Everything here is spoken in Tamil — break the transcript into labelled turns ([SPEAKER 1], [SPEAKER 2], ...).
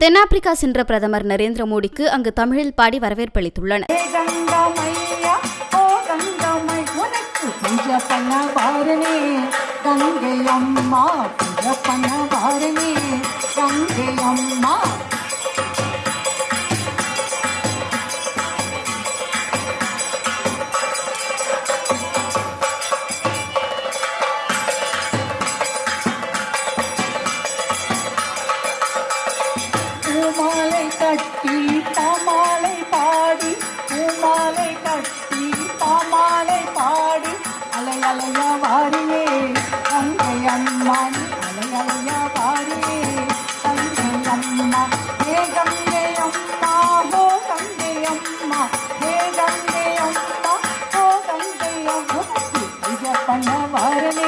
[SPEAKER 1] தென்னாப்பிரிக்கா சென்ற பிரதமர் நரேந்திர மோடிக்கு அங்கு தமிழில் பாடி வரவேற்பளித்துள்ளனர்.
[SPEAKER 2] அளித்துள்ளனர் கங்கை அம்மா கட்டி பாமாலை பாடி பூமாலை கட்டி பாமாலை பாடி அலை அலையா வாரியே தங்கை அம்மா நீ அலை அலையா வாரியே. தங்கை அம்மா ஏ கங்கை அம்மா ஹோ கங்கை அம்மா ஏ கங்கை அம்மா ஹோ கங்கை அம்மா. பண்ண வாரனே